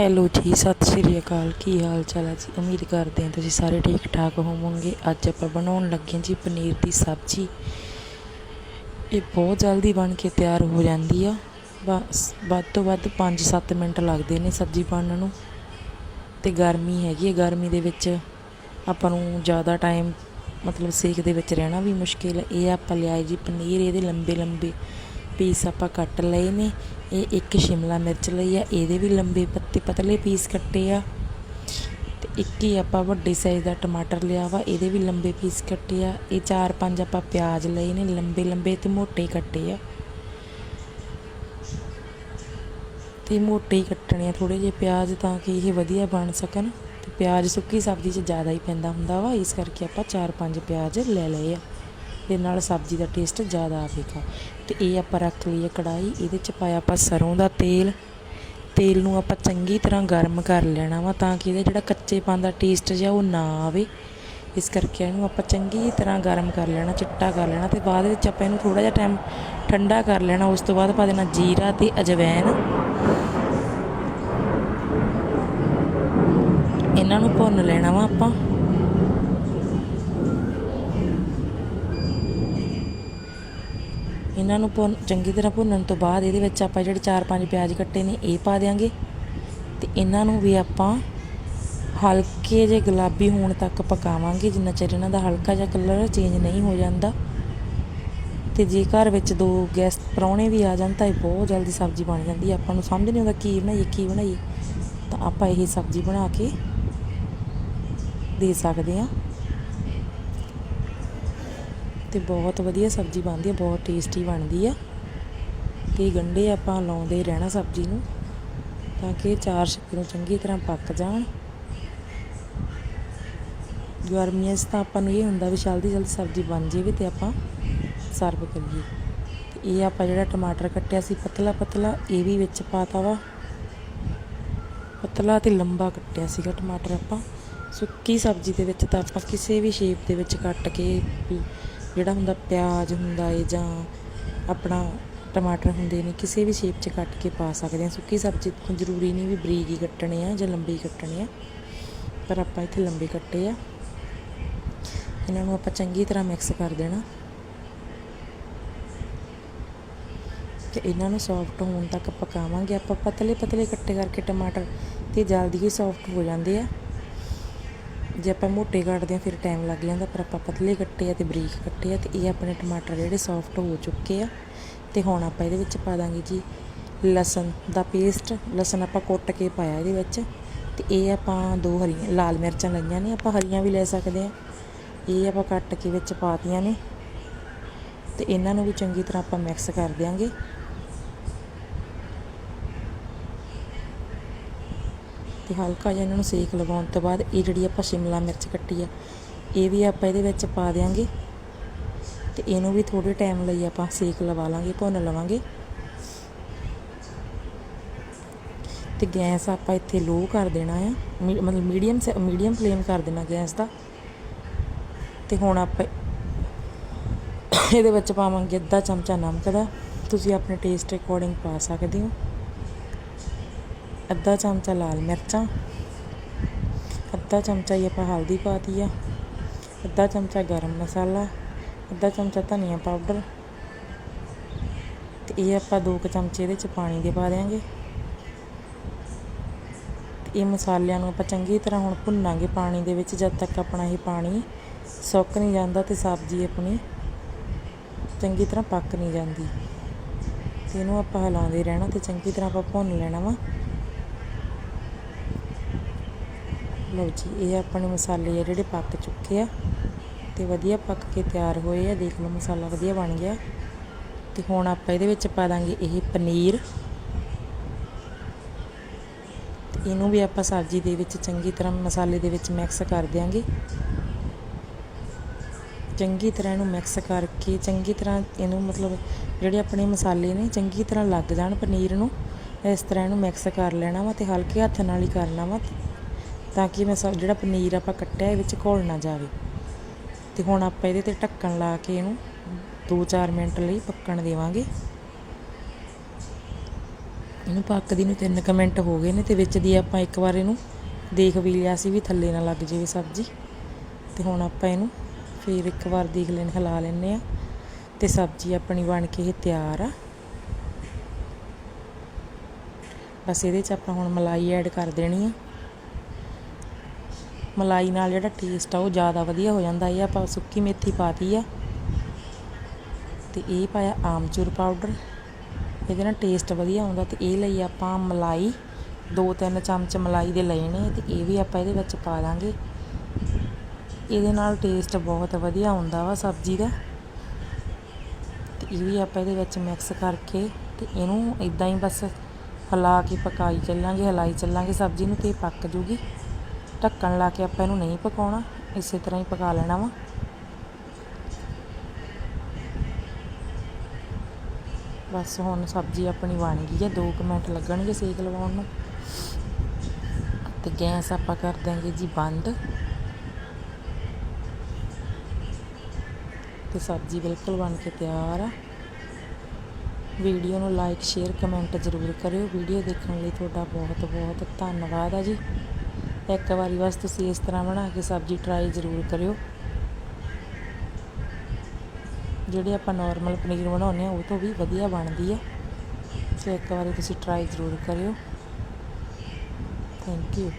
Hello ਜੀ, ਸਤਿ ਸ਼੍ਰੀ ਅਕਾਲ। ਕੀ ਹਾਲ ਚਾਲ ਹੈ ਜੀ? ਉਮੀਦ ਕਰਦੇ ਹਾਂ ਤੁਸੀਂ ਸਾਰੇ ਠੀਕ ਠਾਕ ਹੋਵੋਗੇ। ਅੱਜ ਆਪਾਂ ਬਣਾਉਣ ਲੱਗੇ ਹਾਂ ਜੀ ਪਨੀਰ ਦੀ ਸਬਜ਼ੀ। ਇਹ ਬਹੁਤ ਜਲਦੀ ਬਣ ਕੇ ਤਿਆਰ ਹੋ ਜਾਂਦੀ ਆ। ਬਸ, ਵੱਧ ਤੋਂ ਵੱਧ 5-7 ਮਿੰਟ ਲੱਗਦੇ ਨੇ ਸਬਜ਼ੀ ਬਣਨ ਨੂੰ। ਤੇ ਗਰਮੀ ਹੈਗੀ ਹੈ ਗਰਮੀ ਦੇ ਵਿੱਚ ਆਪਾਂ ਨੂੰ ਜ਼ਿਆਦਾ ਟਾਈਮ ਮਤਲਬ ਸੇਕ ਦੇ ਵਿੱਚ ਰਹਿਣਾ ਵੀ ਮੁਸ਼ਕਿਲ। ਹੈ ਇਹ ਆਪਾਂ ਲਿਆਏ ਜੀ ਪਨੀਰ, ਇਹਦੇ ਲੰਬੇ ਲੰਬੇ ਪੀਸ ਆਪਾਂ ਕੱਟ ਲਏ ਨੇ। ਇਹ ਇੱਕ ਸ਼ਿਮਲਾ ਮਿਰਚ ਲਈ ਆ। ਇਹਦੇ ਵੀ ਲੰਬੇ ਪੱਤੇ, ਪਤਲੇ ਪੀਸ ਕੱਟੇ ਆ। ਤੇ ਇੱਕ ਹੀ ਆਪਾਂ ਵੱਡੇ ਸਾਈਜ਼ ਦਾ ਟਮਾਟਰ ਲਿਆ ਵਾ। ਇਹਦੇ ਵੀ ਲੰਬੇ ਪੀਸ ਕੱਟੇ ਆ। ਇਹ ਚਾਰ ਪੰਜ ਆਪਾਂ ਪਿਆਜ਼ ਲਏ ਨੇ। ਲੰਬੇ ਲੰਬੇ ਤੇ ਮੋਟੇ ਕੱਟੇ ਆ। ਤੇ ਮੋਟੇ ਹੀ ਕੱਟਣੇ ਆ ਥੋੜੇ ਜਿਹੇ। ਪਿਆਜ਼ ਤਾਂ ਕਿ ਇਹ ਵਧੀਆ ਬਣ ਸਕਣ। ਤੇ ਪਿਆਜ਼ ਸੁੱਕੀ ਸਬਜ਼ੀ 'ਚ ਜ਼ਿਆਦਾ ਹੀ ਪੈਂਦਾ ਹੁੰਦਾ ਵਾ। ਇਸ ਕਰਕੇ ਆਪਾਂ ਚਾਰ ਪੰਜ ਪਿਆਜ਼ ਲੈ ਲਏ ਆ। ਦੇ ਨਾਲ ਸਬਜ਼ੀ ਦਾ ਟੇਸਟ ਜ਼ਿਆਦਾ ਆਵੇਗਾ। ਤੇ ਇਹ ਆਪਾਂ ਰੱਖ ਲਈਏ ਕੜਾਈ ਇਹਦੇ 'ਚ ਪਾਇਆ ਆਪਾਂ ਸਰੋਂ ਦਾ ਤੇਲ। ਤੇਲ ਨੂੰ ਆਪਾਂ ਚੰਗੀ ਤਰ੍ਹਾਂ ਗਰਮ ਕਰ ਲੈਣਾ ਵਾ ਤਾਂ ਕਿ ਇਹਦਾ ਜਿਹੜਾ ਕੱਚੇਪਨ ਦਾ ਟੇਸਟ ਜਿਹਾ ਉਹ ਨਾ ਆਵੇ। ਇਸ ਕਰਕੇ ਇਹਨੂੰ ਆਪਾਂ ਚੰਗੀ ਤਰ੍ਹਾਂ ਗਰਮ ਕਰ ਲੈਣਾ, ਚਿੱਟਾ ਕਰ ਲੈਣਾ ਤੇ ਬਾਅਦ ਵਿੱਚ ਆਪਾਂ ਇਹਨੂੰ ਥੋੜਾ ਜਿਹਾ ਟਾਈਮ ਠੰਡਾ ਕਰ ਲੈਣਾ, ਉਸ ਤੋਂ ਬਾਅਦ ਪਾ ਦੇਣਾ ਜੀਰਾ ਤੇ ਅਜਵੈਨ। ਇਹਨਾਂ ਨੂੰ ਭੁੰਨ ਲੈਣਾ ਵਾ ਆਪਾਂ। ਇਹਨਾਂ ਨੂੰ ਭੁੰਨ, ਚੰਗੀ ਤਰ੍ਹਾਂ ਭੁੰਨਣ ਤੋਂ ਬਾਅਦ ਇਹਦੇ ਵਿੱਚ ਆਪਾਂ ਜਿਹੜੇ 4-5 ਪਿਆਜ਼ ਕੱਟੇ ਨੇ, ਇਹ ਪਾ ਦਿਆਂਗੇ। ਤੇ ਇਹਨਾਂ ਨੂੰ ਵੀ ਆਪਾਂ ਹਲਕੇ ਜਿਹੇ ਗੁਲਾਬੀ ਹੋਣ ਤੱਕ ਪਕਾਵਾਂਗੇ, ਜਿੰਨਾ ਚਿਰ ਇਹਨਾਂ ਦਾ ਹਲਕਾ ਜਿਹਾ ਕਲਰ ਚੇਂਜ ਨਹੀਂ ਹੋ ਜਾਂਦਾ। ਤੇ ਜੇ ਘਰ ਵਿੱਚ ਦੋ ਗੈਸਟ ਪਰੌਣੇ ਵੀ ਆ ਜਾਣ ਤਾਂ ਇਹ ਬਹੁਤ ਜਲਦੀ ਸਬਜ਼ੀ ਬਣ ਜਾਂਦੀ ਹੈ ਆਪਾਂ ਨੂੰ ਸਮਝ ਨਹੀਂ ਆਉਂਦਾ ਕੀ ਬਣਾਈਏ ਕੀ ਬਣਾਈਏ। ਤਾਂ ਆਪਾਂ ਇਹ ਸਬਜ਼ੀ ਬਣਾ ਕੇ ਦੇ ਸਕਦੇ ਹਾਂ। ਤੇ ਬਹੁਤ ਵਧੀਆ ਸਬਜ਼ੀ ਬਣਦੀ ਹੈ ਬਹੁਤ ਟੇਸਟੀ ਬਣਦੀ ਆ। ਤੇ ਗੰਢੇ ਆਪਾਂ ਲਾਉਂਦੇ ਰਹਿਣਾ ਸਬਜ਼ੀ ਨੂੰ, ਤਾਂ ਕਿ ਚਾਰ ਛਿੱਕੇ ਨੂੰ ਚੰਗੀ ਤਰ੍ਹਾਂ ਪੱਕ ਜਾਣ। ਗਰਮੀਆਂ 'ਚ ਤਾਂ ਆਪਾਂ ਨੂੰ ਇਹ ਹੁੰਦਾ ਵੀ ਜਲਦੀ ਜਲਦੀ ਸਬਜ਼ੀ ਬਣ ਜਾਵੇ ਤੇ ਆਪਾਂ ਸਰਵ ਕਰੀਏ। ਇਹ ਆਪਾਂ ਜਿਹੜਾ ਟਮਾਟਰ ਕੱਟਿਆ ਸੀ, ਪਤਲਾ ਪਤਲਾ, ਇਹ ਵੀ ਵਿੱਚ ਪਾਤਾ ਵਾ। ਪਤਲਾ ਤੇ ਲੰਬਾ ਕੱਟਿਆ ਸੀਗਾ ਟਮਾਟਰ ਆਪਾਂ। ਸੁੱਕੀ ਸਬਜ਼ੀ ਦੇ ਵਿੱਚ ਤਾਂ ਆਪਾਂ ਕਿਸੇ ਵੀ ਸ਼ੇਪ ਦੇ ਵਿੱਚ ਕੱਟ ਕੇ ਜਿਹੜਾ ਹੁੰਦਾ ਪਿਆਜ਼ ਹੁੰਦਾ ਹੈ ਜਾਂ ਆਪਣਾ ਟਮਾਟਰ ਹੁੰਦੇ ਨੇ, ਕਿਸੇ ਵੀ ਸ਼ੇਪ 'ਚ ਕੱਟ ਕੇ ਪਾ ਸਕਦੇ ਹਾਂ। ਸੁੱਕੀ ਸਬਜ਼ੀ ਤੋਂ ਜ਼ਰੂਰੀ ਨਹੀਂ ਵੀ ਬਰੀਕ ਹੀ ਕੱਟਣੇ ਆ ਜਾਂ ਲੰਬੇ ਹੀ ਕੱਟਣੇ ਆ, ਪਰ ਆਪਾਂ ਇੱਥੇ ਲੰਬੇ ਕੱਟੇ ਆ। ਇਹਨਾਂ ਨੂੰ ਆਪਾਂ ਚੰਗੀ ਤਰ੍ਹਾਂ ਮਿਕਸ ਕਰ ਦੇਣਾ। ਤੇ ਇਹਨਾਂ ਨੂੰ ਸੌਫਟ ਹੋਣ ਤੱਕ ਪਕਾਵਾਂਗੇ। ਆਪਾਂ ਪਤਲੇ ਪਤਲੇ ਕੱਟੇ ਕਰਕੇ ਟਮਾਟਰ ਤੇ ਜਲਦੀ ਹੀ ਸੌਫਟ ਹੋ ਜਾਂਦੇ ਆ। ਜੇ ਆਪਾਂ ਮੋਟੇ ਕੱਟਦੇ ਆ ਫਿਰ ਟਾਈਮ ਲੱਗ ਜਾਂਦਾ, ਪਰ ਆਪਾਂ ਪਤਲੇ ਕੱਟੇ ਆ ਤੇ ਬਰੀਕ ਕੱਟੇ ਆ ਤੇ ਇਹ ਆਪਣੇ ਟਮਾਟਰ ਜਿਹੜੇ ਸੌਫਟ ਹੋ ਚੁੱਕੇ ਆ ਤੇ ਹੁਣ ਆਪਾਂ ਇਹਦੇ ਵਿੱਚ ਪਾ ਦਾਂਗੇ ਜੀ ਲਸਣ ਦਾ ਪੇਸਟ ਲਸਣ ਆਪਾਂ ਕੁੱਟ ਕੇ ਪਾਇਆ ਇਹਦੇ ਵਿੱਚ ਤੇ ਇਹ ਆਪਾਂ ਦੋ ਹਰੀਆਂ, ਲਾਲ ਮਿਰਚਾਂ ਲਈਆਂ ਨੇ, ਆਪਾਂ ਹਰੀਆਂ ਵੀ ਲੈ ਸਕਦੇ ਆ ਇਹ ਆਪਾਂ ਕੱਟ ਕੇ ਵਿੱਚ ਪਾਤੀਆਂ ਨੇ ਤੇ ਇਹਨਾਂ ਨੂੰ ਵੀ ਚੰਗੀ ਤਰ੍ਹਾਂ ਆਪਾਂ ਮਿਕਸ ਕਰ ਦਿਆਂਗੇ। ਤੇ ਹਲਕਾ ਜਿਹਾ ਇਹਨਾਂ ਨੂੰ ਸੇਕ ਲਗਾਉਣ ਤੋਂ ਬਾਅਦ ਇਹ ਜਿਹੜੀ ਆਪਾਂ ਸ਼ਿਮਲਾ ਮਿਰਚ ਕੱਟੀ ਆ, ਇਹ ਵੀ ਆਪਾਂ ਇਹਦੇ ਵਿੱਚ ਪਾ ਦਿਆਂਗੇ ਤੇ ਇਹਨੂੰ ਵੀ ਥੋੜੇ ਟਾਈਮ ਲਈ ਆਪਾਂ ਸੇਕ ਲਵਾ ਲਾਂਗੇ, ਭੁੰਨ ਲਵਾਂਗੇ। ਤੇ ਗੈਸ ਆਪਾਂ ਇੱਥੇ ਲੋ ਕਰ ਦੇਣਾ ਆ, ਮੀ- ਮਤਲਬ ਮੀਡੀਅਮ ਮੀਡੀਅਮ ਫਲੇਮ ਕਰ ਦੇਣਾ ਗੈਸ ਦਾ। ਤੇ ਹੁਣ ਆਪਾਂ ਇਹਦੇ ਵਿੱਚ ਪਾਵਾਂਗੇ ਅੱਧਾ ਚਮਚਾ ਨਮਕ ਦਾ, ਤੁਸੀਂ ਆਪਣੇ ਟੇਸਟ ਅਕੋਰਡਿੰਗ ਪਾ ਸਕਦੇ ਹੋ। ਅੱਧਾ ਚਮਚਾ ਲਾਲ ਮਿਰਚਾਂ, ਅੱਧਾ ਚਮਚਾ ਹੀ ਆਪਾਂ ਹਲਦੀ ਪਾਤੀ ਆ, ਅੱਧਾ ਚਮਚਾ ਗਰਮ ਮਸਾਲਾ, ਅੱਧਾ ਚਮਚਾ ਧਨੀਆ ਪਾਊਡਰ ਤੇ ਇਹ ਆਪਾਂ ਦੋ ਕੁ ਚਮਚੇ ਇਹਦੇ ਚ ਪਾਣੀ ਦੇ ਪਾ ਦਿਆਂਗੇ। ਤੇ ਇਹ ਮਸਾਲਿਆਂ ਨੂੰ ਆਪਾਂ ਚੰਗੀ ਤਰ੍ਹਾਂ ਹੁਣ ਭੁੰਨਾਂਗੇ ਪਾਣੀ ਦੇ ਵਿੱਚ, ਜਦ ਤੱਕ ਆਪਣਾ ਇਹ ਪਾਣੀ ਸੁੱਕ ਨਹੀਂ ਜਾਂਦਾ ਤੇ ਸਬਜ਼ੀ ਆਪਣੀ ਚੰਗੀ ਤਰ੍ਹਾਂ ਪੱਕ ਨਹੀਂ ਜਾਂਦੀ। ਤੇ ਇਹਨੂੰ ਆਪਾਂ ਹਿਲਾਉਂਦੇ ਰਹਿਣਾ ਤੇ ਚੰਗੀ ਤਰ੍ਹਾਂ ਆਪਾਂ ਭੁੰਨ ਲੈਣਾ ਵਾ। ਲਓ ਜੀ, ਇਹ ਆਪਣੇ ਮਸਾਲੇ ਆ ਜਿਹੜੇ ਪੱਕ ਚੁੱਕੇ ਆ ਤੇ ਵਧੀਆ ਪੱਕ ਕੇ ਤਿਆਰ ਹੋਏ ਆ, ਦੇਖ ਲਓ ਮਸਾਲਾ ਵਧੀਆ ਬਣ ਗਿਆ। ਤੇ ਹੁਣ ਆਪਾਂ ਇਹਦੇ ਵਿੱਚ ਪਾ ਦਾਂਗੇ ਇਹ ਪਨੀਰ। ਇਹਨੂੰ ਵੀ ਆਪਾਂ ਸਬਜ਼ੀ ਦੇ ਵਿੱਚ ਚੰਗੀ ਤਰ੍ਹਾਂ ਮਸਾਲੇ ਦੇ ਵਿੱਚ ਮਿਕਸ ਕਰ ਦਿਆਂਗੇ। ਚੰਗੀ ਤਰ੍ਹਾਂ ਇਹਨੂੰ ਮਿਕਸ ਕਰਕੇ, ਚੰਗੀ ਤਰ੍ਹਾਂ ਇਹਨੂੰ ਮਤਲਬ ਜਿਹੜੇ ਆਪਣੇ ਮਸਾਲੇ ਨੇ, ਚੰਗੀ ਤਰ੍ਹਾਂ ਲੱਗ ਜਾਣ ਪਨੀਰ ਨੂੰ। ਇਸ ਤਰ੍ਹਾਂ ਇਹਨੂੰ ਮਿਕਸ ਕਰ ਲੈਣਾ ਵਾ ਤੇ ਹਲਕੇ ਹੱਥ ਨਾਲ ਹੀ ਕਰਨਾ ਵਾ। ਤਾਂ ਕਿ ਮੈਂ ਜਿਹੜਾ ਪਨੀਰ ਆਪਾਂ ਕੱਟਿਆ ਇਹ ਵਿੱਚ ਘੁਲ ਨਾ ਜਾਵੇ। ਤੇ ਹੁਣ ਆਪਾਂ ਇਹਦੇ ਤੇ ਢੱਕਣ ਲਾ ਕੇ ਇਹਨੂੰ 2-4 ਮਿੰਟ ਲਈ ਪੱਕਣ ਦੇਵਾਂਗੇ। ਇਹਨੂੰ ਪੱਕਦੀ ਨੂੰ 3 ਕੁ ਮਿੰਟ ਹੋ ਗਏ ਨੇ ਤੇ ਵਿੱਚ ਦੀ ਆਪਾਂ ਇੱਕ ਵਾਰ ਇਹਨੂੰ ਦੇਖ ਵੀ ਲਿਆ ਸੀ ਵੀ ਥੱਲੇ ਨਾ ਲੱਗ ਜਾਵੇ ਸਬਜ਼ੀ। ਤੇ ਹੁਣ ਆਪਾਂ ਇਹਨੂੰ ਫਿਰ ਇੱਕ ਵਾਰ ਦੇਖ ਲੈਣ, ਹਿਲਾ ਲੈਂਦੇ ਆ ਤੇ ਸਬਜ਼ੀ ਆਪਣੀ ਬਣ ਕੇ ਇਹ ਤਿਆਰ ਆ। ਬਸ ਇਹਦੇ 'ਚ ਆਪਾਂ ਹੁਣ ਮਲਾਈ ਐਡ ਕਰ ਦੇਣੀ ਆ। ਮਲਾਈ ਨਾਲ ਜਿਹੜਾ ਟੇਸਟ ਆ ਉਹ ਜ਼ਿਆਦਾ ਵਧੀਆ ਹੋ ਜਾਂਦਾ। ਇਹ ਆਪਾਂ ਸੁੱਕੀ ਮੇਥੀ ਪਾਤੀ ਆ। ਤੇ ਇਹ ਪਾਇਆ ਆਮਚੂਰ ਪਾਊਡਰ ਇਹਦੇ ਨਾਲ ਟੇਸਟ ਵਧੀਆ ਆਉਂਦਾ ਤੇ ਇਹ ਲਈ ਆਪਾਂ ਮਲਾਈ, ਦੋ ਤਿੰਨ ਚਮਚ ਮਲਾਈ ਦੇ ਲਏ ਨੇ ਤੇ ਇਹ ਵੀ ਆਪਾਂ ਇਹਦੇ ਵਿੱਚ ਪਾ ਦਾਂਗੇ। ਇਹਦੇ ਨਾਲ ਟੇਸਟ ਬਹੁਤ ਵਧੀਆ ਆਉਂਦਾ ਵਾ ਸਬਜ਼ੀ ਦਾ। ਤੇ ਇਹ ਵੀ ਆਪਾਂ ਇਹਦੇ ਵਿੱਚ ਮਿਕਸ ਕਰਕੇ ਤੇ ਇਹਨੂੰ ਇਦਾਂ ਹੀ ਬਸ ਹਿਲਾ ਕੇ ਪਕਾਈ ਚੱਲਾਂਗੇ, ਹਿਲਾਈ ਚੱਲਾਂਗੇ, ਸਬਜ਼ੀ ਨੂੰ ਤੇ ਪੱਕ ਜੂਗੀ। ਢੱਕਣ ਲਾ ਕੇ ਆਪਾਂ ਇਹਨੂੰ ਨਹੀਂ ਪਕਾਉਣਾ, ਇਸੇ ਤਰ੍ਹਾਂ ਹੀ ਪਕਾ ਲੈਣਾ ਵਾ। ਬਸ ਹੁਣ ਸਬਜ਼ੀ ਆਪਣੀ ਬਣ ਗਈ ਹੈ 2 ਮਿੰਟ ਲੱਗਣਗੇ ਸੇਕ ਲਵਾਉਣ ਨੂੰ। ਤੇ ਗੈਸ ਆਪਾਂ ਕਰ ਦਾਂਗੇ ਜੀ ਬੰਦ। ਤੇ ਸਬਜ਼ੀ ਬਿਲਕੁਲ ਬਣ ਕੇ ਤਿਆਰ ਆ। ਵੀਡੀਓ ਨੂੰ ਲਾਈਕ, ਸ਼ੇਅਰ, ਕਮੈਂਟ ਜ਼ਰੂਰ ਕਰਿਓ। ਵੀਡੀਓ ਦੇਖਣ ਲਈ ਤੁਹਾਡਾ ਬਹੁਤ ਬਹੁਤ ਧੰਨਵਾਦ ਆ ਜੀ। ਇੱਕ ਵਾਰੀ ਬਸ ਤੁਸੀਂ ਇਸ ਤਰ੍ਹਾਂ ਬਣਾ ਕੇ ਸਬਜ਼ੀ ਟਰਾਈ ਜ਼ਰੂਰ ਕਰਿਓ। ਜਿਹੜੇ ਆਪਾਂ ਨਾਰਮਲ ਪਨੀਰ ਬਣਾਉਂਦੇ ਆ ਉਹ ਤੋਂ ਵੀ ਵਧੀਆ ਬਣਦੀ ਹੈ। ਸੋ ਇੱਕ ਵਾਰੀ ਤੁਸੀਂ ਟਰਾਈ ਜ਼ਰੂਰ ਕਰਿਓ। Thank you